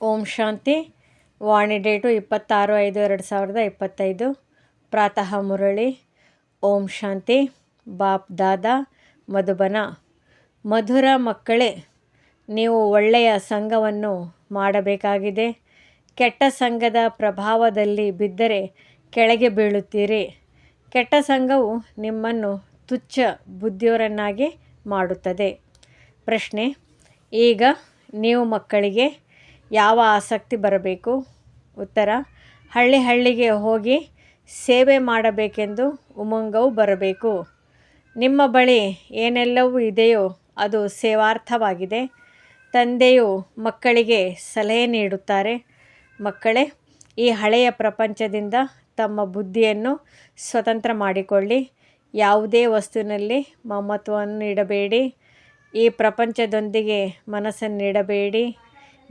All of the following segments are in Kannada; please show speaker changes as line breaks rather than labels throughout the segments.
ಓಂ ಶಾಂತಿ. ವಾಣಿ ಡೇಟು ಇಪ್ಪತ್ತಾರು ಐದು ಎರಡು ಸಾವಿರದ ಇಪ್ಪತ್ತೈದು. ಪ್ರಾತಃ ಮುರಳಿ. ಓಂ ಶಾಂತಿ. ಬಾಪ್ ದಾದಾ, ಮಧುಬನ. ಮಧುರ ಮಕ್ಕಳೇ, ನೀವು ಒಳ್ಳೆಯ ಸಂಘವನ್ನು ಮಾಡಬೇಕಾಗಿದೆ. ಕೆಟ್ಟ ಸಂಘದ ಪ್ರಭಾವದಲ್ಲಿ ಬಿದ್ದರೆ ಕೆಳಗೆ ಬೀಳುತ್ತೀರಿ. ಕೆಟ್ಟ ಸಂಘವು ನಿಮ್ಮನ್ನು ತುಚ್ಛ ಬುದ್ಧಿಯವರನ್ನಾಗಿ ಮಾಡುತ್ತದೆ. ಪ್ರಶ್ನೆ, ಈಗ ನೀವು ಮಕ್ಕಳಿಗೆ ಯಾವ ಆಸಕ್ತಿ ಬರಬೇಕು? ಉತ್ತರ, ಹಳ್ಳಿ ಹಳ್ಳಿಗೆ ಹೋಗಿ ಸೇವೆ ಮಾಡಬೇಕೆಂದು ಉಮಂಗವು ಬರಬೇಕು. ನಿಮ್ಮ ಬಳಿ ಏನೆಲ್ಲವೂ ಇದೆಯೋ ಅದು ಸೇವಾರ್ಥವಾಗಿದೆ. ತಂದೆಯು ಮಕ್ಕಳಿಗೆ ಸಲಹೆ ನೀಡುತ್ತಾರೆ. ಮಕ್ಕಳೇ, ಈ ಹಳೆಯ ಪ್ರಪಂಚದಿಂದ ತಮ್ಮ ಬುದ್ಧಿಯನ್ನು ಸ್ವತಂತ್ರ ಮಾಡಿಕೊಳ್ಳಿ. ಯಾವುದೇ ವಸ್ತುವಿನಲ್ಲಿ ಮಮತ್ವವನ್ನು ನೀಡಬೇಡಿ. ಈ ಪ್ರಪಂಚದೊಂದಿಗೆ ಮನಸ್ಸನ್ನು ಇಡಬೇಡಿ.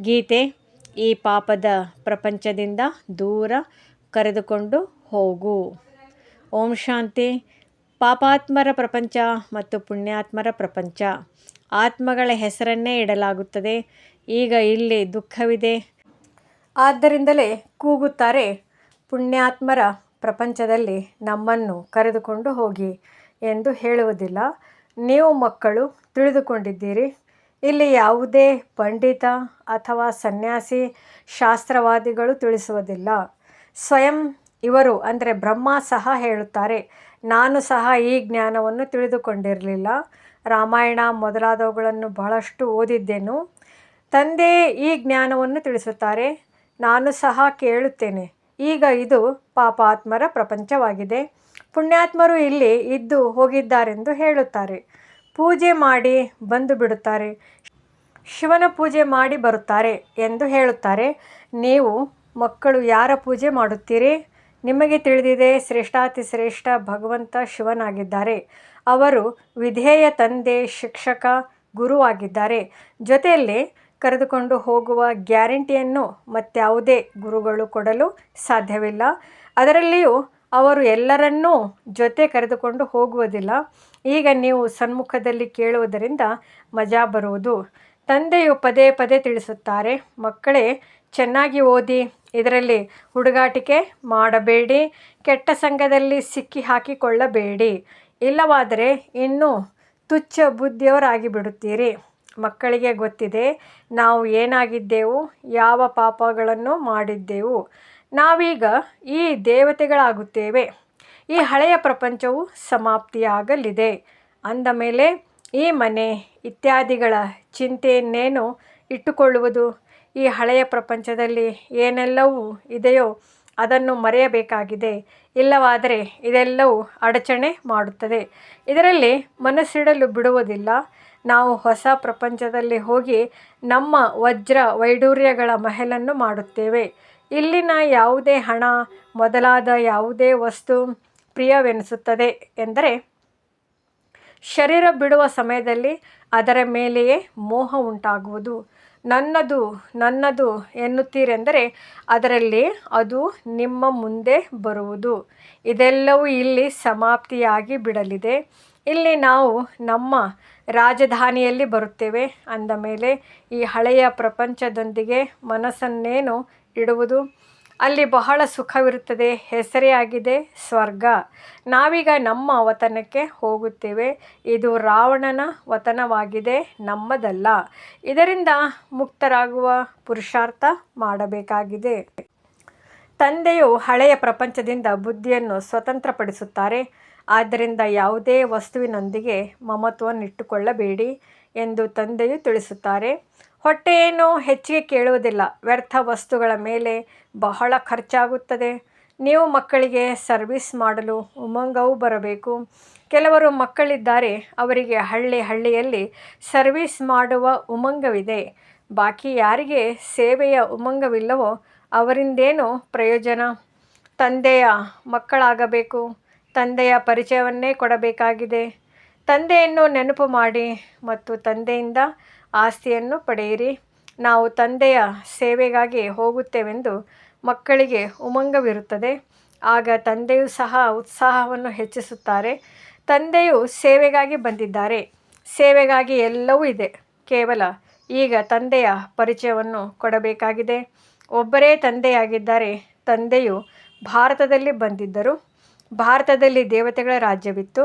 ಗೀತೆ ಈ ಪಾಪದ ಪ್ರಪಂಚದಿಂದ ದೂರ ಕರೆದುಕೊಂಡು ಹೋಗು. ಓಂ ಶಾಂತಿ. ಪಾಪಾತ್ಮರ ಪ್ರಪಂಚ ಮತ್ತು ಪುಣ್ಯಾತ್ಮರ ಪ್ರಪಂಚ. ಆತ್ಮಗಳ ಹೆಸರನ್ನೇ ಇಡಲಾಗುತ್ತದೆ. ಈಗ ಇಲ್ಲಿ ದುಃಖವಿದೆ. ಆದ್ದರಿಂದಲೇ ಕೂಗುತ್ತಾರೆ ಪುಣ್ಯಾತ್ಮರ ಪ್ರಪಂಚದಲ್ಲಿ ನಮ್ಮನ್ನು ಕರೆದುಕೊಂಡು ಹೋಗಿ ಎಂದು ಹೇಳುವುದಿಲ್ಲ. ನೀವು ಮಕ್ಕಳು ತಿಳಿದುಕೊಂಡಿದ್ದೀರಿ. ಇಲ್ಲಿ ಯಾವುದೇ ಪಂಡಿತ ಅಥವಾ ಸನ್ಯಾಸಿ ಶಾಸ್ತ್ರವಾದಿಗಳು ತಿಳಿಸುವುದಿಲ್ಲ. ಸ್ವಯಂ ಇವರು ಅಂದರೆ ಬ್ರಹ್ಮ ಸಹ ಹೇಳುತ್ತಾರೆ. ನಾನು ಸಹ ಈ ಜ್ಞಾನವನ್ನು ತಿಳಿದುಕೊಂಡಿರಲಿಲ್ಲ. ರಾಮಾಯಣ ಮೊದಲಾದವುಗಳನ್ನು ಬಹಳಷ್ಟು ಓದಿದ್ದೆನು. ತಂದೆ ಈ ಜ್ಞಾನವನ್ನು ತಿಳಿಸುತ್ತಾರೆ. ನಾನು ಸಹ ಕೇಳುತ್ತೇನೆ. ಈಗ ಇದು ಪಾಪಾತ್ಮರ ಪ್ರಪಂಚವಾಗಿದೆ. ಪುಣ್ಯಾತ್ಮರು ಇಲ್ಲಿ ಇದ್ದು ಹೋಗಿದ್ದಾರೆಂದು ಹೇಳುತ್ತಾರೆ. ಪೂಜೆ ಮಾಡಿ ಬಂದು ಬಿಡುತ್ತಾರೆ. ಶಿವನ ಪೂಜೆ ಮಾಡಿ ಬರುತ್ತಾರೆ ಎಂದು ಹೇಳುತ್ತಾರೆ. ನೀವು ಮಕ್ಕಳು ಯಾರ ಪೂಜೆ ಮಾಡುತ್ತೀರಿ? ನಿಮಗೆ ತಿಳಿದಿದೆ ಶ್ರೇಷ್ಠಾತಿ ಶ್ರೇಷ್ಠ ಭಗವಂತ ಶಿವನಾಗಿದ್ದಾರೆ. ಅವರು ವಿಧೇಯ ತಂದೆ, ಶಿಕ್ಷಕ, ಗುರುವಾಗಿದ್ದಾರೆ. ಜೊತೆಯಲ್ಲಿ ಕರೆದುಕೊಂಡು ಹೋಗುವ ಗ್ಯಾರಂಟಿಯನ್ನು ಮತ್ಯಾವುದೇ ಗುರುಗಳು ಕೊಡಲು ಸಾಧ್ಯವಿಲ್ಲ. ಅದರಲ್ಲಿಯೂ ಅವರು ಎಲ್ಲರನ್ನೂ ಜೊತೆ ಕರೆದುಕೊಂಡು ಹೋಗುವುದಿಲ್ಲ. ಈಗ ನೀವು ಸನ್ಮುಖದಲ್ಲಿ ಕೇಳುವುದರಿಂದ ಮಜಾ ಬರುವುದು. ತಂದೆಯು ಪದೇ ಪದೇ ತಿಳಿಸುತ್ತಾರೆ, ಮಕ್ಕಳೇ, ಚೆನ್ನಾಗಿ ಓದಿ, ಇದರಲ್ಲಿ ಹುಡುಗಾಟಿಕೆ ಮಾಡಬೇಡಿ, ಕೆಟ್ಟ ಸಂಘದಲ್ಲಿ ಸಿಕ್ಕಿ ಹಾಕಿಕೊಳ್ಳಬೇಡಿ. ಇಲ್ಲವಾದರೆ ಇನ್ನೂ ತುಚ್ಛ ಬುದ್ಧಿಯವರಾಗಿ ಬಿಡುತ್ತೀರಿ. ಮಕ್ಕಳಿಗೆ ಗೊತ್ತಿದೆ, ನಾವು ಏನಾಗಿದ್ದೆವು, ಯಾವ ಪಾಪಗಳನ್ನು ಮಾಡಿದ್ದೆವು. ನಾವೀಗ ಈ ದೇವತೆಗಳಾಗುತ್ತೇವೆ. ಈ ಹಳೆಯ ಪ್ರಪಂಚವು ಸಮಾಪ್ತಿಯಾಗಲಿದೆ. ಅಂದ ಮೇಲೆ, ಈ ಮನೆ ಇತ್ಯಾದಿಗಳ ಚಿಂತೆಯನ್ನೇನು ಇಟ್ಟುಕೊಳ್ಳುವುದು? ಈ ಹಳೆಯ ಪ್ರಪಂಚದಲ್ಲಿ ಏನೆಲ್ಲವೂ ಇದೆಯೋ ಅದನ್ನು ಮರೆಯಬೇಕಾಗಿದೆ. ಇಲ್ಲವಾದರೆ ಇದೆಲ್ಲವೂ ಅಡಚಣೆ ಮಾಡುತ್ತದೆ. ಇದರಲ್ಲಿ ಮನಸ್ಸಿಡಲು ಬಿಡುವುದಿಲ್ಲ. ನಾವು ಹೊಸ ಪ್ರಪಂಚದಲ್ಲಿ ಹೋಗಿ ನಮ್ಮ ವಜ್ರ ವೈಡೂರ್ಯಗಳ ಮಹಲನ್ನು ಮಾಡುತ್ತೇವೆ. ಇಲ್ಲಿನ ಯಾವುದೇ ಹಣ, ಮೊದಲಾದ ಯಾವುದೇ ವಸ್ತು ಪ್ರಿಯವೆನಿಸುತ್ತದೆ ಎಂದರೆ ಶರೀರ ಬಿಡುವ ಸಮಯದಲ್ಲಿ ಅದರ ಮೇಲೆಯೇ ಮೋಹ ಉಂಟಾಗುವುದು. ನನ್ನದು ನನ್ನದು ಎನ್ನುತ್ತೀರೆಂದರೆ ಅದರಲ್ಲಿ ಅದು ನಿಮ್ಮ ಮುಂದೆ ಬರುವುದು. ಇದೆಲ್ಲವೂ ಇಲ್ಲಿ ಸಮಾಪ್ತಿಯಾಗಿ ಬಿಡಲಿದೆ. ಇಲ್ಲಿ ನಾವು ನಮ್ಮ ರಾಜಧಾನಿಯಲ್ಲಿ ಬರುತ್ತೇವೆ ಅಂದ ಮೇಲೆ ಈ ಹಳೆಯ ಪ್ರಪಂಚದೊಂದಿಗೆ ಮನಸ್ಸನ್ನೇನು ಇಡುವುದು? ಅಲ್ಲಿ ಬಹಳ ಸುಖವಿರುತ್ತದೆ ಹೆಸರೇ ಆಗಿದೆ ಸ್ವರ್ಗ. ನಾವೀಗ ನಮ್ಮ ವತನಕ್ಕೆ ಹೋಗುತ್ತೇವೆ. ಇದು ರಾವಣನ ವತನವಾಗಿದೆ, ನಮ್ಮದಲ್ಲ. ಇದರಿಂದ ಮುಕ್ತರಾಗುವ ಪುರುಷಾರ್ಥ ಮಾಡಬೇಕಾಗಿದೆ. ತಂದೆಯು ಹಳೆಯ ಪ್ರಪಂಚದಿಂದ ಬುದ್ಧಿಯನ್ನು ಸ್ವತಂತ್ರಪಡಿಸುತ್ತಾರೆ. ಆದ್ದರಿಂದ ಯಾವುದೇ ವಸ್ತುವಿನೊಂದಿಗೆ ಮಮತ್ವನ್ನಿಟ್ಟುಕೊಳ್ಳಬೇಡಿ ಎಂದು ತಂದೆಯು ತಿಳಿಸುತ್ತಾರೆ. ಹೊಟ್ಟೆಯನ್ನು ಹೆಚ್ಚಿಗೆ ಕೇಳುವುದಿಲ್ಲ. ವ್ಯರ್ಥ ವಸ್ತುಗಳ ಮೇಲೆ ಬಹಳ ಖರ್ಚಾಗುತ್ತದೆ. ನೀವು ಮಕ್ಕಳಿಗೆ ಸರ್ವಿಸ್ ಮಾಡಲು ಉಮಂಗವು ಬರಬೇಕು. ಕೆಲವರು ಮಕ್ಕಳಿದ್ದಾರೆ, ಅವರಿಗೆ ಹಳ್ಳಿ ಹಳ್ಳಿಯಲ್ಲಿ ಸರ್ವಿಸ್ ಮಾಡುವ ಉಮಂಗವಿದೆ. ಬಾಕಿ ಯಾರಿಗೆ ಸೇವೆಯ ಉಮಂಗವಿಲ್ಲವೋ ಅವರಿಂದೇನು ಪ್ರಯೋಜನ? ತಂದೆಯ ಮಕ್ಕಳಾಗಬೇಕು. ತಂದೆಯ ಪರಿಚಯವನ್ನೇ ಕೊಡಬೇಕಾಗಿದೆ. ತಂದೆಯನ್ನು ನೆನಪು ಮಾಡಿ ಮತ್ತು ತಂದೆಯಿಂದ ಆಸ್ತಿಯನ್ನು ಪಡೆಯಿರಿ. ನಾವು ತಂದೆಯ ಸೇವೆಗಾಗಿ ಹೋಗುತ್ತೇವೆಂದು ಮಕ್ಕಳಿಗೆ ಉಮಂಗವಿರುತ್ತದೆ. ಆಗ ತಂದೆಯು ಸಹ ಉತ್ಸಾಹವನ್ನು ಹೆಚ್ಚಿಸುತ್ತಾರೆ. ತಂದೆಯು ಸೇವೆಗಾಗಿ ಬಂದಿದ್ದಾರೆ. ಸೇವೆಗಾಗಿ ಎಲ್ಲವೂ ಇದೆ. ಕೇವಲ ಈಗ ತಂದೆಯ ಪರಿಚಯವನ್ನು ಕೊಡಬೇಕಾಗಿದೆ. ಒಬ್ಬರೇ ತಂದೆಯಾಗಿದ್ದಾರೆ. ತಂದೆಯು ಭಾರತದಲ್ಲಿ ಬಂದಿದ್ದರು. ಭಾರತದಲ್ಲಿ ದೇವತೆಗಳ ರಾಜ್ಯವಿತ್ತು.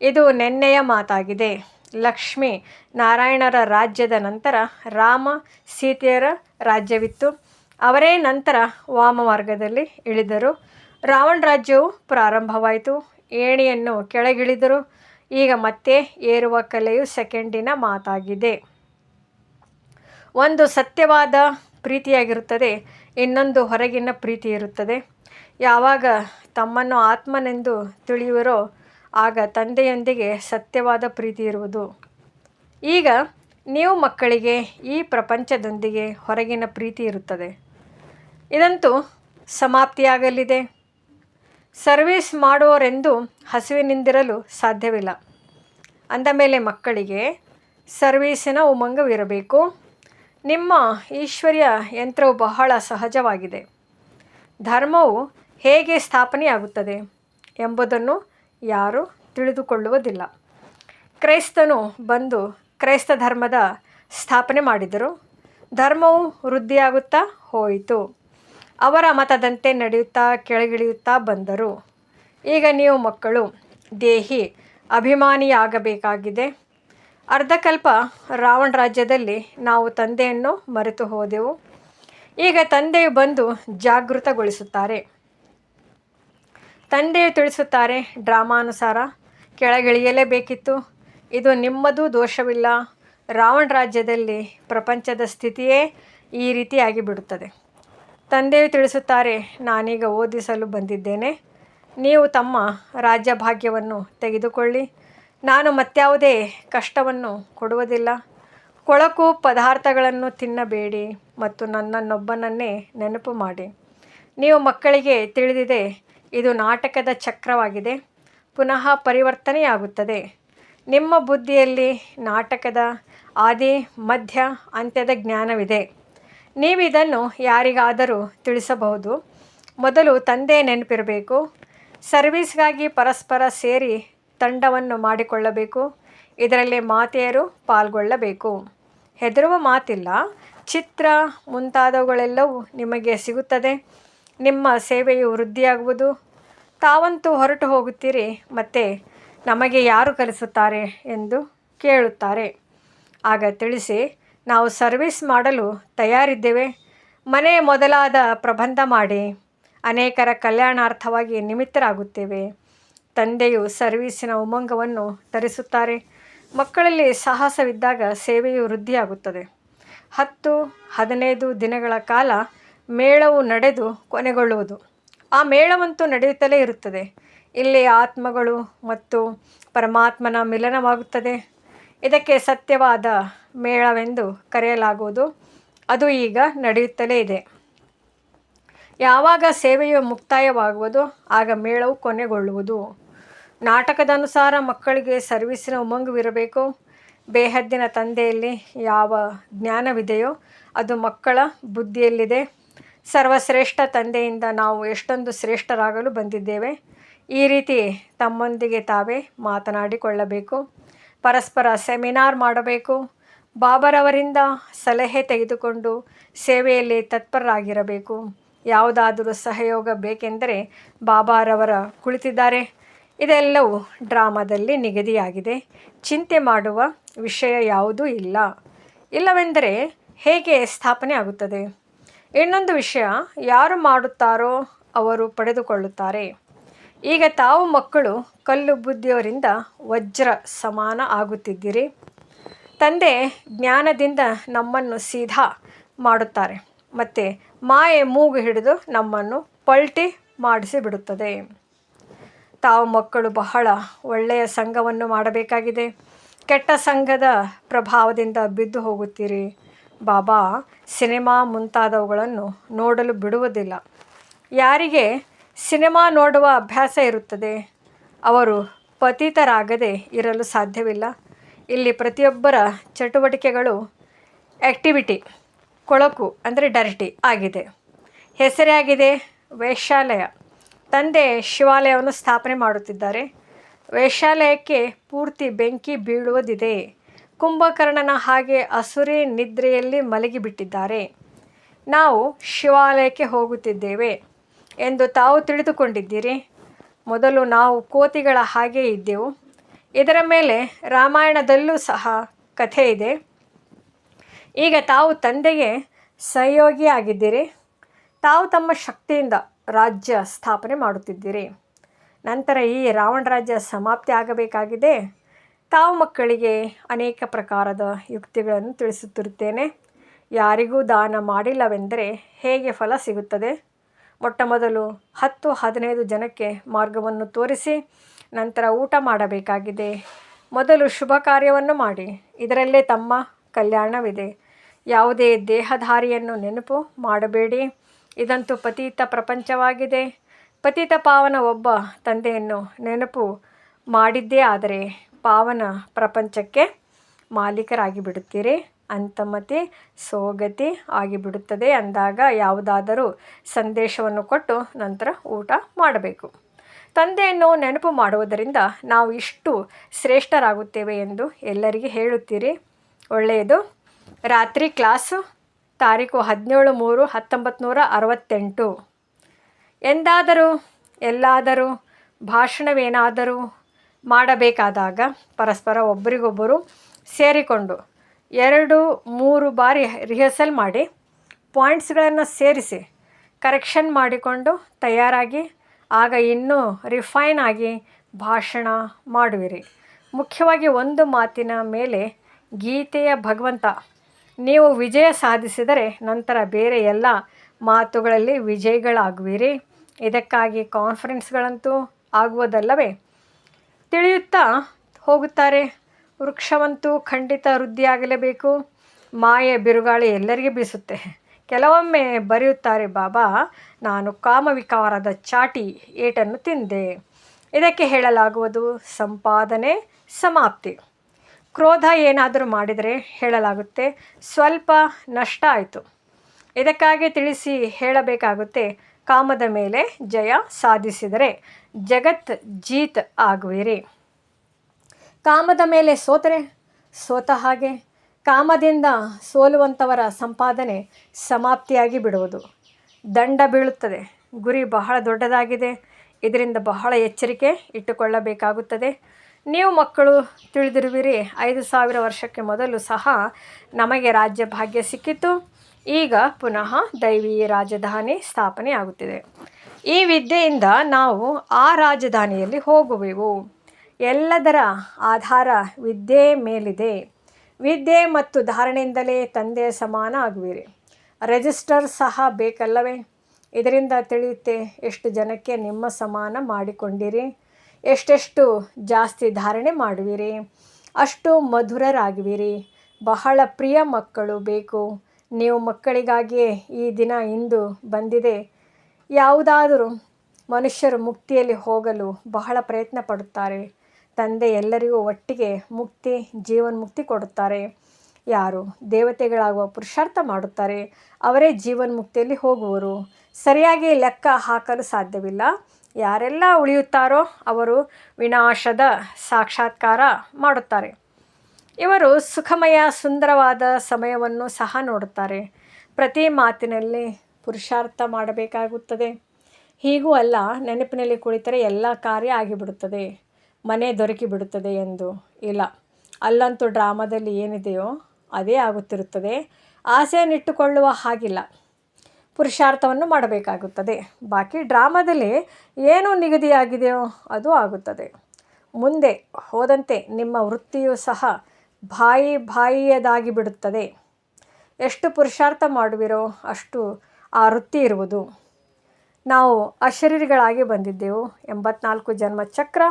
ಇದು ನೆನ್ನೆಯ ಮಾತಾಗಿದೆ. ಲಕ್ಷ್ಮೀ ನಾರಾಯಣರ ರಾಜ್ಯದ ನಂತರ ರಾಮ ಸೀತೆಯರ ರಾಜ್ಯವಿತ್ತು. ಅವರೇ ನಂತರ ವಾಮ ಮಾರ್ಗದಲ್ಲಿ ಇಳಿದರು. ರಾವಣ ರಾಜ್ಯವು ಪ್ರಾರಂಭವಾಯಿತು. ಏಣಿಯನ್ನು ಕೆಳಗಿಳಿದರು. ಈಗ ಮತ್ತೆ ಏರುವ ಕಲೆಯು ಸೆಕೆಂಡಿನ ಮಾತಾಗಿದೆ. ಒಂದು ಸತ್ಯವಾದ ಪ್ರೀತಿಯಾಗಿರುತ್ತದೆ, ಇನ್ನೊಂದು ಹೊರಗಿನ ಪ್ರೀತಿ ಇರುತ್ತದೆ ಯಾವಾಗ ತಮ್ಮನ್ನು ಆತ್ಮನೆಂದು ತಿಳಿಯುವರೋ ಆಗ ತಂದೆಯೊಂದಿಗೆ ಸತ್ಯವಾದ ಪ್ರೀತಿ ಇರುವುದು. ಈಗ ನೀವು ಮಕ್ಕಳಿಗೆ ಈ ಪ್ರಪಂಚದೊಂದಿಗೆ ಹೊರಗಿನ ಪ್ರೀತಿ ಇರುತ್ತದೆ. ಇದಂತೂ ಸಮಾಪ್ತಿಯಾಗಲಿದೆ. ಸರ್ವೀಸ್ ಮಾಡುವವರೆಂದು ಹಸಿವಿನಿಂದಿರಲು ಸಾಧ್ಯವಿಲ್ಲ. ಅಂದ ಮೇಲೆ ಮಕ್ಕಳಿಗೆ ಸರ್ವೀಸಿನ ಉಮಂಗವಿರಬೇಕು. ನಿಮ್ಮ ಈಶ್ವರ್ಯ ಯಂತ್ರವು ಬಹಳ ಸಹಜವಾಗಿದೆ. ಧರ್ಮವು ಹೇಗೆ ಸ್ಥಾಪನೆಯಾಗುತ್ತದೆ ಎಂಬುದನ್ನು ಯಾರೂ ತಿಳಿದುಕೊಳ್ಳುವುದಿಲ್ಲ. ಕ್ರೈಸ್ತನು ಬಂದು ಕ್ರೈಸ್ತ ಧರ್ಮದ ಸ್ಥಾಪನೆ ಮಾಡಿದರು. ಧರ್ಮವು ವೃದ್ಧಿಯಾಗುತ್ತಾ ಹೋಯಿತು. ಅವರ ಮತದಂತೆ ನಡೆಯುತ್ತಾ ಕೆಳಗಿಳಿಯುತ್ತಾ ಬಂದರು. ಈಗ ನೀವು ಮಕ್ಕಳು, ದೇಹಿ, ಅಭಿಮಾನಿಯಾಗಬೇಕಾಗಿದೆ. ಅರ್ಧಕಲ್ಪ ರಾವಣ ರಾಜ್ಯದಲ್ಲಿ ನಾವು ತಂದೆಯನ್ನು ಮರೆತು ಹೋದೆವು. ಈಗ ತಂದೆಯು ಬಂದು ಜಾಗೃತಗೊಳಿಸುತ್ತಾರೆ. ತಂದೆಯು ತಿಳಿಸುತ್ತಾರೆ ಡ್ರಾಮಾನುಸಾರ ಕೆಳಗಿಳಿಯಲೇಬೇಕಿತ್ತು ಇದು ನಿಮ್ಮದು ದೋಷವಿಲ್ಲ. ರಾವಣ ರಾಜ್ಯದಲ್ಲಿ ಪ್ರಪಂಚದ ಸ್ಥಿತಿಯೇ ಈ ರೀತಿಯಾಗಿ ಬಿಡುತ್ತದೆ ತಂದೆಯು ತಿಳಿಸುತ್ತಾರೆ, ನಾನೀಗ ಓದಿಸಲು ಬಂದಿದ್ದೇನೆ. ನೀವು ತಮ್ಮ ರಾಜ್ಯಭಾಗ್ಯವನ್ನು ತೆಗೆದುಕೊಳ್ಳಿ. ನಾನು ಮತ್ಯಾವುದೇ ಕಷ್ಟವನ್ನು ಕೊಡುವುದಿಲ್ಲ. ಕೊಳಕು ಪದಾರ್ಥಗಳನ್ನು ತಿನ್ನಬೇಡಿ ಮತ್ತು ನನ್ನನ್ನೊಬ್ಬನನ್ನೇ ನೆನಪು ಮಾಡಿ. ನೀವು ಮಕ್ಕಳಿಗೆ ತಿಳಿದಿದೆ ಇದು ನಾಟಕದ ಚಕ್ರವಾಗಿದೆ. ಪುನಃ ಪರಿವರ್ತನೆಯಾಗುತ್ತದೆ. ನಿಮ್ಮ ಬುದ್ಧಿಯಲ್ಲಿ ನಾಟಕದ ಆದಿ, ಮಧ್ಯ, ಅಂತ್ಯದ ಜ್ಞಾನವಿದೆ. ನೀವಿದನ್ನು ಯಾರಿಗಾದರೂ ತಿಳಿಸಬಹುದು. ಮೊದಲು ತಂದೆ ನೆನಪಿರಬೇಕು. ಸರ್ವೀಸ್ಗಾಗಿ ಪರಸ್ಪರ ಸೇರಿ ತಂಡವನ್ನು ಮಾಡಿಕೊಳ್ಳಬೇಕು. ಇದರಲ್ಲಿ ಮಾತೆಯರು ಪಾಲ್ಗೊಳ್ಳಬೇಕು. ಹೆದರುವ ಮಾತಿಲ್ಲ. ಚಿತ್ರ ಮುಂತಾದವುಗಳೆಲ್ಲವೂ ನಿಮಗೆ ಸಿಗುತ್ತದೆ. ನಿಮ್ಮ ಸೇವೆಯು ವೃದ್ಧಿಯಾಗುವುದು. ತಾವಂತೂ ಹೊರಟು ಹೋಗುತ್ತೀರಿ, ಮತ್ತು ನಮಗೆ ಯಾರು ಕಲಿಸುತ್ತಾರೆ ಎಂದು ಕೇಳುತ್ತಾರೆ. ಆಗ ತಿಳಿಸಿ, ನಾವು ಸರ್ವಿಸ್ ಮಾಡಲು ತಯಾರಿದ್ದೇವೆ. ಮನೆ ಮೊದಲಾದ ಪ್ರಬಂಧ ಮಾಡಿ, ಅನೇಕರ ಕಲ್ಯಾಣಾರ್ಥವಾಗಿ ನಿಮಿತ್ತರಾಗುತ್ತೇವೆ. ತಂದೆಯು ಸರ್ವೀಸಿನ ಉಮಂಗವನ್ನು ತರಿಸುತ್ತಾರೆ. ಮಕ್ಕಳಲ್ಲಿ ಸಾಹಸವಿದ್ದಾಗ ಸೇವೆಯು ವೃದ್ಧಿಯಾಗುತ್ತದೆ. ಹತ್ತು, ಹದಿನೈದು ದಿನಗಳ ಕಾಲ ಮೇಳವು ನಡೆದು ಕೊನೆಗೊಳ್ಳುವುದು. ಆ ಮೇಳವಂತೂ ನಡೆಯುತ್ತಲೇ ಇರುತ್ತದೆ. ಇಲ್ಲಿ ಆತ್ಮಗಳು ಮತ್ತು ಪರಮಾತ್ಮನ ಮಿಲನವಾಗುತ್ತದೆ. ಇದಕ್ಕೆ ಸತ್ಯವಾದ ಮೇಳವೆಂದು ಕರೆಯಲಾಗುವುದು. ಅದು ಈಗ ನಡೆಯುತ್ತಲೇ ಇದೆ. ಯಾವಾಗ ಸೇವೆಯು ಮುಕ್ತಾಯವಾಗುವುದು ಆಗ ಮೇಳವು ಕೊನೆಗೊಳ್ಳುವುದು. ನಾಟಕದ ಅನುಸಾರ ಮಕ್ಕಳಿಗೆ ಸರ್ವಿಸಿನ ಉಮಂಗವಿರಬೇಕು? ಬೇಹದ್ದಿನ ತಂದೆಯಲ್ಲಿ ಯಾವ ಜ್ಞಾನವಿದೆಯೋ ಅದು ಮಕ್ಕಳ ಬುದ್ಧಿಯಲ್ಲಿದೆ. ಸರ್ವಶ್ರೇಷ್ಠ ತಂದೆಯಿಂದ ನಾವು ಎಷ್ಟೊಂದು ಶ್ರೇಷ್ಠರಾಗಲು ಬಂದಿದ್ದೇವೆ. ಈ ರೀತಿ ತಮ್ಮೊಂದಿಗೆ ತಾವೇ ಮಾತನಾಡಿಕೊಳ್ಳಬೇಕು. ಪರಸ್ಪರ ಸೆಮಿನಾರ್ ಮಾಡಬೇಕು. ಬಾಬರವರಿಂದ ಸಲಹೆ ತೆಗೆದುಕೊಂಡು ಸೇವೆಯಲ್ಲಿ ತತ್ಪರರಾಗಿರಬೇಕು. ಯಾವುದಾದರೂ ಸಹಯೋಗ ಬೇಕೆಂದರೆ ಬಾಬಾರವರ ಕುಳಿತಿದ್ದಾರೆ. ಇದೆಲ್ಲವೂ ಡ್ರಾಮಾದಲ್ಲಿ ನಿಗದಿಯಾಗಿದೆ. ಚಿಂತೆ ಮಾಡುವ ವಿಷಯ ಯಾವುದೂ ಇಲ್ಲ. ಇಲ್ಲವೆಂದರೆ ಹೇಗೆ ಸ್ಥಾಪನೆ ಆಗುತ್ತದೆ? ಇನ್ನೊಂದು ವಿಷಯ, ಯಾರು ಮಾಡುತ್ತಾರೋ ಅವರು ಪಡೆದುಕೊಳ್ಳುತ್ತಾರೆ. ಈಗ ತಾವು ಮಕ್ಕಳು, ಕಲ್ಲು ಬುದ್ಧಿಯವರಿಂದ ವಜ್ರ ಸಮಾನ ಆಗುತ್ತಿದ್ದೀರಿ. ತಂದೆ ಜ್ಞಾನದಿಂದ ನಮ್ಮನ್ನು ಸೀದಾ ಮಾಡುತ್ತಾರೆ, ಮತ್ತು ಮಾಯೆ ಮೂಗು ಹಿಡಿದು ನಮ್ಮನ್ನು ಪಲ್ಟಿ ಮಾಡಿಸಿಬಿಡುತ್ತದೆ ತಾವು ಮಕ್ಕಳು ಬಹಳ ಒಳ್ಳೆಯ ಸಂಘವನ್ನು ಮಾಡಬೇಕಾಗಿದೆ. ಕೆಟ್ಟ ಸಂಘದ ಪ್ರಭಾವದಿಂದ ಬಿದ್ದು ಹೋಗುತ್ತೀರಿ. ಬಾಬಾ ಸಿನಿಮಾ ಮುಂತಾದವುಗಳನ್ನು ನೋಡಲು ಬಿಡುವುದಿಲ್ಲ. ಯಾರಿಗೆ ಸಿನಿಮಾ ನೋಡುವ ಅಭ್ಯಾಸ ಇರುತ್ತದೆ? ಅವರು ಪತಿತರಾಗದೆ ಇರಲು ಸಾಧ್ಯವಿಲ್ಲ. ಇಲ್ಲಿ ಪ್ರತಿಯೊಬ್ಬರ ಚಟುವಟಿಕೆಗಳು ಆ್ಯಕ್ಟಿವಿಟಿ ಕೊಳಕು ಅಂದರೆ ಡರ್ಟಿ ಆಗಿದೆ. ಹೆಸರೇ ಆಗಿದೆ ವೇಶ್ಯಾಲಯ. ತಂದೆ ಶಿವಾಲಯವನ್ನು ಸ್ಥಾಪನೆ ಮಾಡುತ್ತಿದ್ದಾರೆ. ವೇಶ್ಯಾಲಯಕ್ಕೆ ಪೂರ್ತಿ ಬೆಂಕಿ ಬೀಳುವುದಿದೆ. ಕುಂಭಕರ್ಣನ ಹಾಗೆ ಅಸುರಿ ನಿದ್ರೆಯಲ್ಲಿ ಮಲಗಿಬಿಟ್ಟಿದ್ದಾರೆ. ನಾವು ಶಿವಾಲಯಕ್ಕೆ ಹೋಗುತ್ತಿದ್ದೇವೆ ಎಂದು ತಾವು ತಿಳಿದುಕೊಂಡಿದ್ದೀರಿ. ಮೊದಲು ನಾವು ಕೋತಿಗಳ ಹಾಗೆ ಇದ್ದೆವು. ಇದರ ಮೇಲೆ ರಾಮಾಯಣದಲ್ಲೂ ಸಹ ಕಥೆ ಇದೆ. ಈಗ ತಾವು ತಂದೆಗೆ ಸಹಯೋಗಿ ಆಗಿದ್ದೀರಿ ತಾವು ತಮ್ಮ ಶಕ್ತಿಯಿಂದ ರಾಜ್ಯ ಸ್ಥಾಪನೆ ಮಾಡುತ್ತಿದ್ದೀರಿ. ನಂತರ ಈ ರಾವಣ ರಾಜ್ಯ ಸಮಾಪ್ತಿ ಆಗಬೇಕಾಗಿದೆ. ತಾವು ಮಕ್ಕಳಿಗೆ ಅನೇಕ ಪ್ರಕಾರದ ಯುಕ್ತಿಗಳನ್ನು ತಿಳಿಸುತ್ತಿರುತ್ತೇನೆ. ಯಾರಿಗೂ ದಾನ ಮಾಡಿಲ್ಲವೆಂದರೆ ಹೇಗೆ ಫಲ ಸಿಗುತ್ತದೆ? ಮೊಟ್ಟ ಮೊದಲು ಹತ್ತು ಹದಿನೈದು ಜನಕ್ಕೆ ಮಾರ್ಗವನ್ನು ತೋರಿಸಿ, ನಂತರ ಊಟ ಮಾಡಬೇಕಾಗಿದೆ. ಮೊದಲು ಶುಭ ಕಾರ್ಯವನ್ನು ಮಾಡಿ, ಇದರಲ್ಲೇ ತಮ್ಮ ಕಲ್ಯಾಣವಿದೆ. ಯಾವುದೇ ದೇಹಧಾರಿಯನ್ನು ನೆನಪು ಮಾಡಬೇಡಿ. ಇದಂತೂ ಪತೀತ ಪ್ರಪಂಚವಾಗಿದೆ. ಪತಿತ ಪಾವನ ಒಬ್ಬ ತಂದೆಯನ್ನು ನೆನಪು ಮಾಡಿದ್ದೇ ಆದರೆ ಪಾವನ ಪ್ರಪಂಚಕ್ಕೆ ಮಾಲೀಕರಾಗಿ ಬಿಡುತ್ತೀರಿ ಅಂತಮತಿ ಸೋಗತಿ ಆಗಿಬಿಡುತ್ತದೆ. ಅಂದಾಗ ಯಾವುದಾದರೂ ಸಂದೇಶವನ್ನು ಕೊಟ್ಟು ನಂತರ ಊಟ ಮಾಡಬೇಕು. ತಂದೆಯನ್ನು ನೆನಪು ಮಾಡುವುದರಿಂದ ನಾವು ಇಷ್ಟು ಶ್ರೇಷ್ಠರಾಗುತ್ತೇವೆ ಎಂದು ಎಲ್ಲರಿಗೆ ಹೇಳುತ್ತೀರಿ. ಒಳ್ಳೆಯದು. ರಾತ್ರಿ ಕ್ಲಾಸು, ತಾರೀಕು ಹದಿನೇಳು ಮೂರು ಹತ್ತೊಂಬತ್ತು ನೂರ ಅರವತ್ತೆಂಟು. ಎಂದಾದರೂ, ಎಲ್ಲಾದರೂ, ಭಾಷಣವೇನಾದರೂ ಮಾಡಬೇಕಾದಾಗ ಪರಸ್ಪರ ಒಬ್ಬರಿಗೊಬ್ಬರು ಸೇರಿಕೊಂಡು ಎರಡು, ಮೂರು ಬಾರಿ ರಿಹರ್ಸಲ್ ಮಾಡಿ ಪಾಯಿಂಟ್ಸ್ಗಳನ್ನು ಸೇರಿಸಿ ಕರೆಕ್ಷನ್ ಮಾಡಿಕೊಂಡು ತಯಾರಾಗಿ ಆಗ ಇನ್ನೂ ರಿಫೈನ್ ಆಗಿ ಭಾಷಣ ಮಾಡುವಿರಿ. ಮುಖ್ಯವಾಗಿ ಒಂದು ಮಾತಿನ ಮೇಲೆ ಗೀತೆಯ ಭಗವಂತ, ನೀವು ವಿಜಯ ಸಾಧಿಸಿದರೆ ನಂತರ ಬೇರೆ ಎಲ್ಲ ಮಾತುಗಳಲ್ಲಿ ವಿಜಯಗಳಾಗುವಿರಿ. ಇದಕ್ಕಾಗಿ ಕಾನ್ಫರೆನ್ಸ್ಗಳಂತೂ ಆಗುವುದಲ್ಲವೇ? ತಿಳಿಯುತ್ತಾ? ಹೋಗುತ್ತಾರೆ. ವೃಕ್ಷವಂತೂ ಖಂಡಿತ ವೃದ್ಧಿಯಾಗಲೇಬೇಕು. ಮಾಯೆ ಬಿರುಗಾಳಿ ಎಲ್ಲರಿಗೆ ಬೀಸುತ್ತೆ. ಕೆಲವೊಮ್ಮೆ ಬರೆಯುತ್ತಾರೆ, ಬಾಬಾ, ನಾನು ಕಾಮವಿಕಾರದ ಚಾಟಿ ಏಟನ್ನು ತಿಂದೆ. ಇದಕ್ಕೆ ಹೇಳಲಾಗುವುದು ಸಂಪಾದನೆ, ಸಮಾಪ್ತಿ. ಕ್ರೋಧ ಏನಾದರೂ ಮಾಡಿದರೆ ಹೇಳಲಾಗುತ್ತೆ. ಸ್ವಲ್ಪ ನಷ್ಟ ಆಯಿತು. ಇದಕ್ಕಾಗಿ ತಿಳಿಸಿ ಹೇಳಬೇಕಾಗುತ್ತೆ. ಕಾಮದ ಮೇಲೆ ಜಯ ಸಾಧಿಸಿದರೆ ಜಗತ್ ಜೀತ್ ಆಗುವಿರಿ. ಕಾಮದ ಮೇಲೆ ಸೋತರೆ ಸೋತ ಹಾಗೆ ಕಾಮದಿಂದ ಸೋಲುವಂಥವರ ಸಂಪಾದನೆ ಸಮಾಪ್ತಿಯಾಗಿ ಬಿಡುವುದು. ದಂಡ ಬೀಳುತ್ತದೆ. ಗುರಿ ಬಹಳ ದೊಡ್ಡದಾಗಿದೆ. ಇದರಿಂದ ಬಹಳ ಎಚ್ಚರಿಕೆ ಇಟ್ಟುಕೊಳ್ಳಬೇಕಾಗುತ್ತದೆ. ನೀವು ಮಕ್ಕಳು ತಿಳಿದಿರುವಿರಿ, ಐದು ಸಾವಿರ ವರ್ಷಕ್ಕೆ ಮೊದಲು ಸಹ ನಮಗೆ ರಾಜ್ಯ ಭಾಗ್ಯ ಸಿಕ್ಕಿತ್ತು ಈಗ ಪುನಃ ದೈವಿ ರಾಜಧಾನಿ ಸ್ಥಾಪನೆ ಆಗುತ್ತಿದೆ. ಈ ವಿದ್ಯೆಯಿಂದ ನಾವು ಆ ರಾಜಧಾನಿಯಲ್ಲಿ ಹೋಗುವೆವು. ಎಲ್ಲದರ ಆಧಾರ ವಿದ್ಯೆ ಮೇಲಿದೆ. ವಿದ್ಯೆ ಮತ್ತು ಧಾರಣೆಯಿಂದಲೇ ತಂದೆ ಸಮಾನ ಆಗುವಿರಿ ರಿಜಿಸ್ಟರ್ ಸಹ ಬೇಕಲ್ಲವೇ? ಇದರಿಂದ ತಿಳಿಯುತ್ತೆ ಎಷ್ಟು ಜನಕ್ಕೆ ನಿಮ್ಮ ಸಮಾನ ಮಾಡಿಕೊಂಡಿರಿ? ಎಷ್ಟೆಷ್ಟು ಜಾಸ್ತಿ ಧಾರಣೆ ಮಾಡುವಿರಿ? ಅಷ್ಟು ಮಧುರರಾಗುವಿರಿ. ಬಹಳ ಪ್ರಿಯ ಮಕ್ಕಳು ಬೇಕು. ನೀವು ಮಕ್ಕಳಿಗಾಗಿಯೇ ಈ ದಿನ ಇಂದು ಬಂದಿದೆ. ಯಾವುದಾದರೂ ಮನುಷ್ಯರು ಮುಕ್ತಿಯಲ್ಲಿ ಹೋಗಲು ಬಹಳ ಪ್ರಯತ್ನ ಪಡುತ್ತಾರೆ. ತಂದೆ ಎಲ್ಲರಿಗೂ ಒಟ್ಟಿಗೆ ಮುಕ್ತಿ, ಜೀವನ್ಮುಕ್ತಿ ಕೊಡುತ್ತಾರೆ. ಯಾರು ದೇವತೆಗಳಾಗುವ ಪುರುಷಾರ್ಥ ಮಾಡುತ್ತಾರೆ, ಅವರೇ ಜೀವನ್ಮುಕ್ತಿಯಲ್ಲಿ ಹೋಗುವರು. ಸರಿಯಾಗಿ ಲೆಕ್ಕ ಹಾಕಲು ಸಾಧ್ಯವಿಲ್ಲ. ಯಾರೆಲ್ಲ ಉಳಿಯುತ್ತಾರೋ ಅವರು ವಿನಾಶದ ಸಾಕ್ಷಾತ್ಕಾರ ಮಾಡುತ್ತಾರೆ. ಇವರು ಸುಖಮಯ ಸುಂದರವಾದ ಸಮಯವನ್ನು ಸಹ ನೋಡುತ್ತಾರೆ. ಪ್ರತಿ ಮಾತಿನಲ್ಲಿ ಪುರುಷಾರ್ಥ ಮಾಡಬೇಕಾಗುತ್ತದೆ. ಹೀಗೂ ಅಲ್ಲ, ನೆನಪಿನಲ್ಲಿ ಕುಳಿತರೆ ಎಲ್ಲ ಕಾರ್ಯ ಆಗಿಬಿಡುತ್ತದೆ. ಮನೆ ದೊರಕಿಬಿಡುತ್ತದೆ ಎಂದು. ಇಲ್ಲ, ಅಲ್ಲಂತೂ ಡ್ರಾಮಾದಲ್ಲಿ ಏನಿದೆಯೋ ಅದೇ ಆಗುತ್ತಿರುತ್ತದೆ. ಆಸೆಯನ್ನಿಟ್ಟುಕೊಳ್ಳುವ ಹಾಗಿಲ್ಲ. ಪುರುಷಾರ್ಥವನ್ನು ಮಾಡಬೇಕಾಗುತ್ತದೆ. ಬಾಕಿ ಡ್ರಾಮಾದಲ್ಲಿ ಏನು ನಿಗದಿಯಾಗಿದೆಯೋ ಅದು ಆಗುತ್ತದೆ. ಮುಂದೆ ಹೋದಂತೆ ನಿಮ್ಮ ವೃತ್ತಿಯು ಸಹ ಬಾಯಿ ಬಾಯಿಯದಾಗಿ ಬಿಡುತ್ತದೆ. ಎಷ್ಟು ಪುರುಷಾರ್ಥ ಮಾಡುವಿರೋ ಅಷ್ಟು ಆ ವೃತ್ತಿ ಇರುವುದು. ನಾವು ಅಶರೀರಿಗಳಾಗಿ ಬಂದಿದ್ದೆವು. ಎಂಬತ್ನಾಲ್ಕು ಜನ್ಮ ಚಕ್ರ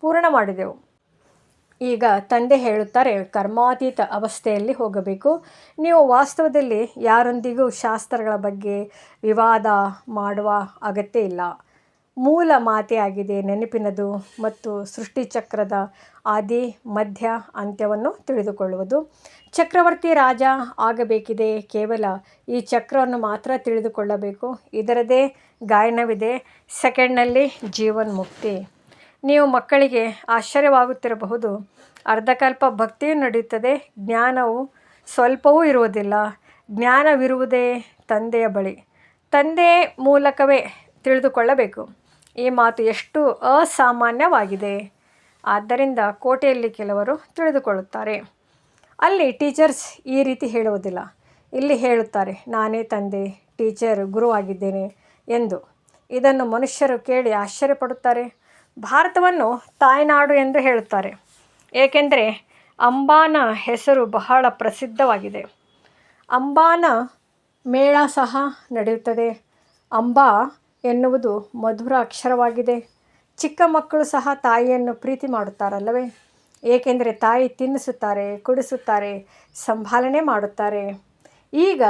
ಪೂರ್ಣ ಮಾಡಿದೆವು. ಈಗ ತಂದೆ ಹೇಳುತ್ತಾರೆ, ಕರ್ಮಾತೀತ ಅವಸ್ಥೆಯಲ್ಲಿ ಹೋಗಬೇಕು. ನೀವು ವಾಸ್ತವದಲ್ಲಿ ಯಾರೊಂದಿಗೂ ಶಾಸ್ತ್ರಗಳ ಬಗ್ಗೆ ವಿವಾದ ಮಾಡುವ ಅಗತ್ಯ ಇಲ್ಲ. ಮೂಲ ಮಾತೆಯಾಗಿದೆ ನೆನಪಿನದು ಮತ್ತು ಸೃಷ್ಟಿಚಕ್ರದ ಆದಿ, ಮಧ್ಯ ಅಂತ್ಯವನ್ನು ತಿಳಿದುಕೊಳ್ಳುವುದು. ಚಕ್ರವರ್ತಿ ರಾಜ ಆಗಬೇಕಿದೆ ಕೇವಲ ಈ ಚಕ್ರವನ್ನು ಮಾತ್ರ ತಿಳಿದುಕೊಳ್ಳಬೇಕು. ಇದರದೇ ಗಾಯನವಿದೆ. ಸೆಕೆಂಡ್ನಲ್ಲಿ ಜೀವನ್ ಮುಕ್ತಿ. ನೀವು ಮಕ್ಕಳಿಗೆ ಆಶ್ಚರ್ಯವಾಗುತ್ತಿರಬಹುದು. ಅರ್ಧಕಲ್ಪ ಭಕ್ತಿಯೂ ನಡೆಯುತ್ತದೆ. ಜ್ಞಾನವು ಸ್ವಲ್ಪವೂ ಇರುವುದಿಲ್ಲ. ಜ್ಞಾನವಿರುವುದೇ ತಂದೆಯ ಬಳಿ. ತಂದೆ ಮೂಲಕವೇ ತಿಳಿದುಕೊಳ್ಳಬೇಕು. ಈ ಮಾತು ಎಷ್ಟು ಅಸಾಮಾನ್ಯವಾಗಿದೆ. ಆದ್ದರಿಂದ ಕೋಟೆಯಲ್ಲಿ ಕೆಲವರು ತಿಳಿದುಕೊಳ್ಳುತ್ತಾರೆ. ಅಲ್ಲಿ ಟೀಚರ್ಸ್ ಈ ರೀತಿ ಹೇಳುವುದಿಲ್ಲ. ಇಲ್ಲಿ ಹೇಳುತ್ತಾರೆ, ನಾನೇ ತಂದೆ, ಟೀಚರ್ ಗುರುವಾಗಿದ್ದೇನೆ ಎಂದು. ಇದನ್ನು ಮನುಷ್ಯರು ಕೇಳಿ ಆಶ್ಚರ್ಯಪಡುತ್ತಾರೆ. ಭಾರತವನ್ನು ತಾಯ್ನಾಡು ಎಂದು ಹೇಳುತ್ತಾರೆ. ಏಕೆಂದರೆ ಅಂಬಾನ ಹೆಸರು ಬಹಳ ಪ್ರಸಿದ್ಧವಾಗಿದೆ. ಅಂಬಾನ ಮೇಳ ಸಹ ನಡೆಯುತ್ತದೆ. ಅಂಬಾ ಎನ್ನುವುದು ಮಧುರ ಅಕ್ಷರವಾಗಿದೆ. ಚಿಕ್ಕ ಮಕ್ಕಳು ಸಹ ತಾಯಿಯನ್ನು ಪ್ರೀತಿ ಮಾಡುತ್ತಾರಲ್ಲವೇ? ಏಕೆಂದರೆ ತಾಯಿ ತಿನ್ನಿಸುತ್ತಾರೆ, ಕುಡಿಸುತ್ತಾರೆ ಸಂಭಾಲನೆ ಮಾಡುತ್ತಾರೆ. ಈಗ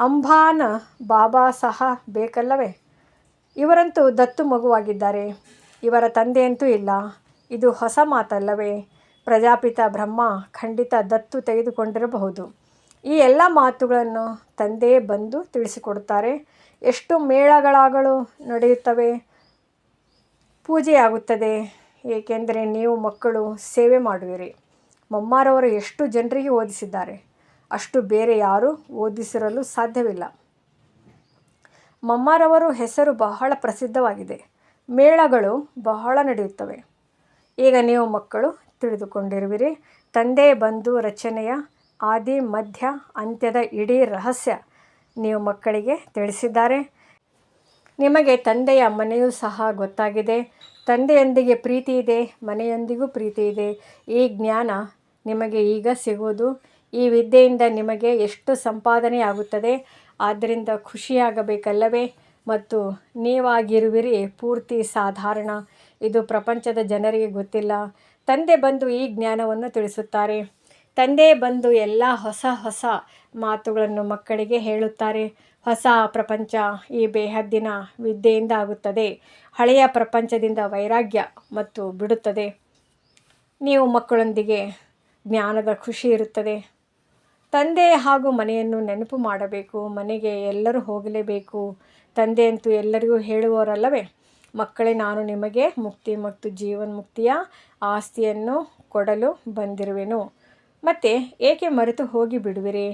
ಅಂಬಾನ ಬಾಬಾ ಸಹ ಬೇಕಲ್ಲವೇ? ಇವರಂತೂ ದತ್ತು ಮಗುವಾಗಿದ್ದಾರೆ. ಇವರ ತಂದೆಯಂತೂ ಇಲ್ಲ. ಇದು ಹೊಸ ಮಾತಲ್ಲವೇ? ಪ್ರಜಾಪಿತ ಬ್ರಹ್ಮ ಖಂಡಿತ ದತ್ತು ತೆಗೆದುಕೊಂಡಿರಬಹುದು. ಈ ಎಲ್ಲ ಮಾತುಗಳನ್ನು ತಂದೆಯೇ ಬಂದು ತಿಳಿಸಿಕೊಡುತ್ತಾರೆ. ಎಷ್ಟು ಮೇಳಗಳಾಗಳು ನಡೆಯುತ್ತವೆ? ಪೂಜೆಯಾಗುತ್ತದೆ. ಏಕೆಂದರೆ ನೀವು ಮಕ್ಕಳು ಸೇವೆ ಮಾಡುವಿರಿ. ಮಮ್ಮಾರವರು ಎಷ್ಟು ಜನರಿಗೆ ಓದಿಸಿದ್ದಾರೆ? ಅಷ್ಟು ಬೇರೆ ಯಾರೂ ಓದಿಸಿರಲು ಸಾಧ್ಯವಿಲ್ಲ. ಮಮ್ಮಾರವರು ಹೆಸರು ಬಹಳ ಪ್ರಸಿದ್ಧವಾಗಿದೆ. ಮೇಳಗಳು ಬಹಳ ನಡೆಯುತ್ತವೆ. ಈಗ ನೀವು ಮಕ್ಕಳು ತಿಳಿದುಕೊಂಡಿರುವಿರಿ. ತಂದೆ ಬಂಧು ರಚನೆಯ ಆದಿ, ಮಧ್ಯ, ಅಂತ್ಯದ ಇಡೀ ರಹಸ್ಯ ನೀವು ಮಕ್ಕಳಿಗೆ ತಿಳಿಸಿದ್ದಾರೆ. ನಿಮಗೆ ತಂದೆಯ ಮನೆಯೂ ಸಹ ಗೊತ್ತಾಗಿದೆ. ತಂದೆಯೊಂದಿಗೆ ಪ್ರೀತಿ ಇದೆ, ಮನೆಯೊಂದಿಗೂ ಪ್ರೀತಿ ಇದೆ. ಈ ಜ್ಞಾನ ನಿಮಗೆ ಈಗ ಸಿಗುವುದು. ಈ ವಿದ್ಯೆಯಿಂದ ನಿಮಗೆ ಎಷ್ಟು ಸಂಪಾದನೆ ಆಗುತ್ತದೆ. ಆದ್ದರಿಂದ ಖುಷಿಯಾಗಬೇಕಲ್ಲವೇ? ಮತ್ತು ನೀವಾಗಿರುವಿರಿ ಪೂರ್ತಿ ಸಾಧಾರಣ. ಇದು ಪ್ರಪಂಚದ ಜನರಿಗೆ ಗೊತ್ತಿಲ್ಲ. ತಂದೆ ಬಂದು ಈ ಜ್ಞಾನವನ್ನು ತಿಳಿಸುತ್ತಾರೆ. ತಂದೆ ಬಂದು ಎಲ್ಲ ಹೊಸ ಹೊಸ ಮಾತುಗಳನ್ನು ಮಕ್ಕಳಿಗೆ ಹೇಳುತ್ತಾರೆ. ಹೊಸ ಪ್ರಪಂಚ ಈ ಬೇಹದ್ದಿನ ವಿದ್ಯೆಯಿಂದ ಆಗುತ್ತದೆ. ಹಳೆಯ ಪ್ರಪಂಚದಿಂದ ವೈರಾಗ್ಯ ಮತ್ತು ಬಿಡುತ್ತದೆ. ನೀವು ಮಕ್ಕಳೊಂದಿಗೆ ಜ್ಞಾನದ ಖುಷಿ ಇರುತ್ತದೆ. ತಂದೆ ಹಾಗೂ ಮನೆಯನ್ನು ನೆನಪು ಮಾಡಬೇಕು. ಮನೆಗೆ ಎಲ್ಲರೂ ಹೋಗಲೇಬೇಕು. ತಂದೆ ಅಂತೂ ಎಲ್ಲರಿಗೂ ಹೇಳುವವರಲ್ಲವೇ? ಮಕ್ಕಳೇ, ನಾನು ನಿಮಗೆ ಮುಕ್ತಿ ಮತ್ತು ಜೀವನ್ಮುಕ್ತಿಯ ಆಸ್ತಿಯನ್ನು ಕೊಡಲು ಬಂದಿರುವೆನು. ಮತ್ತು ಏಕೆ ಮರೆತು ಹೋಗಿ ಬಿಡುವಿರಿ?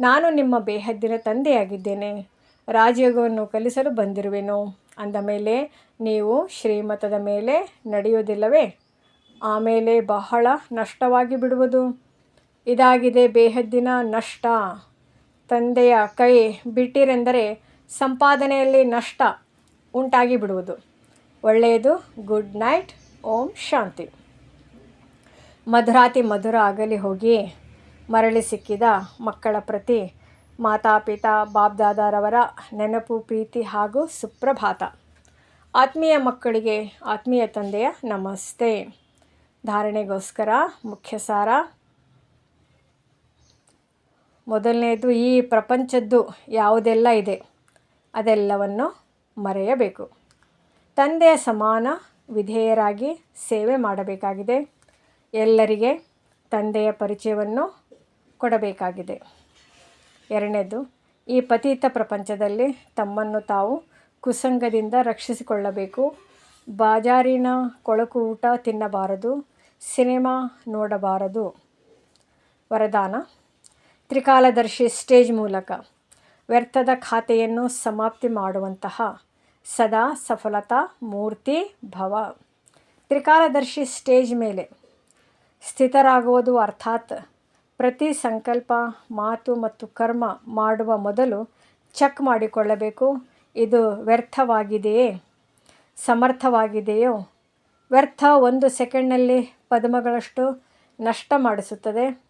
ನಾನು ನಿಮ್ಮ ಬೇಹದ್ದಿನ ತಂದೆಯಾಗಿದ್ದೇನೆ. ರಾಜಯೋಗವನ್ನು ಕಲಿಸಲು ಬಂದಿರುವೆನು. ಅಂದ ಮೇಲೆ, ನೀವು ಶ್ರೀಮತದ ಮೇಲೆ ನಡೆಯುವುದಿಲ್ಲವೇ? ಆಮೇಲೆ ಬಹಳ ನಷ್ಟವಾಗಿ ಬಿಡುವುದು. ಇದಾಗಿದೆ ಬೇಹದ್ದಿನ ನಷ್ಟ. ತಂದೆಯ ಕೈ ಬಿಟ್ಟಿರೆಂದರೆ ಸಂಪಾದನೆಯಲ್ಲಿ ನಷ್ಟ ಉಂಟಾಗಿ ಬಿಡುವುದು. ಒಳ್ಳೆಯದು. Good night. ಓಂ ಶಾಂತಿ. ಮಧುರಾತಿ ಮಧುರ ಆಗಲಿ ಹೋಗಿ. ಮರಳಿ ಸಿಕ್ಕಿದ ಮಕ್ಕಳ ಪ್ರತಿ ಮಾತಾಪಿತಾ ಬಾಬ್ದಾದಾರವರ ನೆನಪು, ಪ್ರೀತಿ ಹಾಗೂ ಸುಪ್ರಭಾತ. ಆತ್ಮೀಯ ಮಕ್ಕಳಿಗೆ, ಆತ್ಮೀಯ ತಂದೆಯ ನಮಸ್ತೆ. ಧಾರಣೆಗೋಸ್ಕರ ಮುಖ್ಯ ಸಾರ ಮೊದಲನೆಯದು ಈ ಪ್ರಪಂಚದ್ದು ಯಾವುದೆಲ್ಲ ಇದೆ? ಅದೆಲ್ಲವನ್ನು ಮರೆಯಬೇಕು. ತಂದೆಯ ಸಮಾನ ವಿಧೇಯರಾಗಿ ಸೇವೆ ಮಾಡಬೇಕಾಗಿದೆ. ಎಲ್ಲರಿಗೆ ತಂದೆಯ ಪರಿಚಯವನ್ನು ಕೊಡಬೇಕಾಗಿದೆ. ಎರಡನೇದು, ಈ ಪತೀತ ಪ್ರಪಂಚದಲ್ಲಿ ತಮ್ಮನ್ನು ತಾವು ಕುಸಂಗದಿಂದ ರಕ್ಷಿಸಿಕೊಳ್ಳಬೇಕು. ಬಾಜಾರಿನ ಕೊಳಕು ಊಟ ತಿನ್ನಬಾರದು, ಸಿನಿಮಾ ನೋಡಬಾರದು. ವರದಾನ, ತ್ರಿಕಾಲದರ್ಶಿ ಸ್ಟೇಜ್ ಮೂಲಕ ವ್ಯರ್ಥದ ಖಾತೆಯನ್ನು ಸಮಾಪ್ತಿ ಮಾಡುವಂತಹ ಸದಾ ಸಫಲತಾ ಮೂರ್ತಿ ಭವ. ತ್ರಿಕಾಲದರ್ಶಿ ಸ್ಟೇಜ್ ಮೇಲೆ ಸ್ಥಿತರಾಗುವುದು ಅರ್ಥಾತ್ ಪ್ರತಿ ಸಂಕಲ್ಪ, ಮಾತು ಮತ್ತು ಕರ್ಮ ಮಾಡುವ ಮೊದಲು ಚೆಕ್ ಮಾಡಿಕೊಳ್ಳಬೇಕು, ಇದು ವ್ಯರ್ಥವಾಗಿದೆಯೇ? ಸಮರ್ಥವಾಗಿದೆಯೋ? ವ್ಯರ್ಥ ಒಂದು ಸೆಕೆಂಡ್ನಲ್ಲಿ ಪದ್ಮಗಳಷ್ಟು ನಷ್ಟ ಮಾಡಿಸುತ್ತದೆ.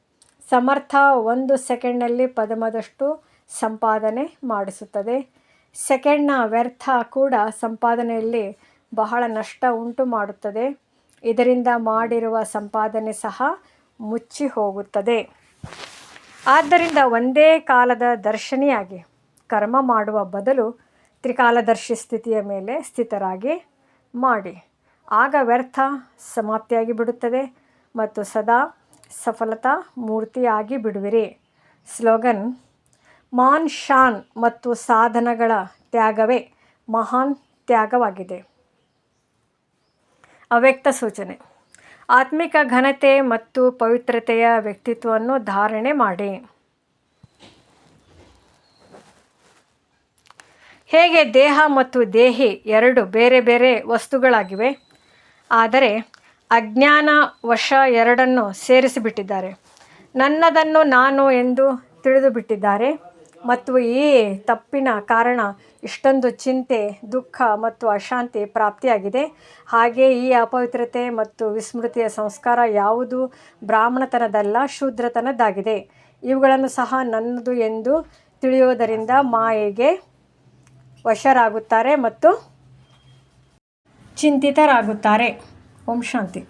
ಸಮರ್ಥ ಒಂದು ಸೆಕೆಂಡ್ನಲ್ಲಿ ಪದಮದಷ್ಟು ಸಂಪಾದನೆ ಮಾಡಿಸುತ್ತದೆ. ಸೆಕೆಂಡ್ನ ವ್ಯರ್ಥ ಕೂಡ ಸಂಪಾದನೆಯಲ್ಲಿ ಬಹಳ ನಷ್ಟ ಉಂಟು ಮಾಡುತ್ತದೆ. ಇದರಿಂದ ಮಾಡಿರುವ ಸಂಪಾದನೆ ಸಹ ಮುಚ್ಚಿ ಹೋಗುತ್ತದೆ. ಆದ್ದರಿಂದ ಒಂದೇ ಕಾಲದ ದರ್ಶನಿಯಾಗಿ ಕರ್ಮ ಮಾಡುವ ಬದಲು ತ್ರಿಕಾಲದರ್ಶಿ ಸ್ಥಿತಿಯ ಮೇಲೆ ಸ್ಥಿತರಾಗಿ ಮಾಡಿ. ಆಗ ವ್ಯರ್ಥ ಸಮಾಪ್ತಿಯಾಗಿ ಬಿಡುತ್ತದೆ ಮತ್ತು ಸದಾ ಸಫಲತಾ ಮೂರ್ತಿಯಾಗಿ ಬಿಡುವಿರಿ. ಸ್ಲೋಗನ್, ಮಾನ್ ಶಾನ್ ಮತ್ತು ಸಾಧನಗಳ ತ್ಯಾಗವೇ ಮಹಾನ್ ತ್ಯಾಗವಾಗಿದೆ. ಅವ್ಯಕ್ತ ಸೂಚನೆ. ಆತ್ಮಿಕ ಘನತೆ ಮತ್ತು ಪವಿತ್ರತೆಯ ವ್ಯಕ್ತಿತ್ವವನ್ನು ಧಾರಣೆ ಮಾಡಿ. ಹೇಗೆ ದೇಹ ಮತ್ತು ದೇಹಿ ಎರಡು ಬೇರೆ ಬೇರೆ ವಸ್ತುಗಳಾಗಿವೆ? ಆದರೆ ಅಜ್ಞಾನ ವಶ ಎರಡನ್ನು ಸೇರಿಸಿಬಿಟ್ಟಿದ್ದಾರೆ. ನನ್ನದನ್ನು ನಾನು ಎಂದು ತಿಳಿದು ಬಿಟ್ಟಿದ್ದಾರೆ ಮತ್ತು ಈ ತಪ್ಪಿನ ಕಾರಣ ಇಷ್ಟೊಂದು ಚಿಂತೆ, ದುಃಖ ಮತ್ತು ಅಶಾಂತಿ ಪ್ರಾಪ್ತಿಯಾಗಿದೆ. ಹಾಗೆ ಈ ಅಪವಿತ್ರತೆ ಮತ್ತು ವಿಸ್ಮೃತಿಯ ಸಂಸ್ಕಾರ ಯಾವುದು ಬ್ರಾಹ್ಮಣತನದಲ್ಲ, ಶೂದ್ರತನದ್ದಾಗಿದೆ. ಇವುಗಳನ್ನು ಸಹ ನನ್ನದು ಎಂದು ತಿಳಿಯುವುದರಿಂದ ಮಾಯೆಗೆ ವಶರಾಗುತ್ತಾರೆ ಮತ್ತು ಚಿಂತಿತರಾಗುತ್ತಾರೆ. ಓಂ ಶಾಂತಿ.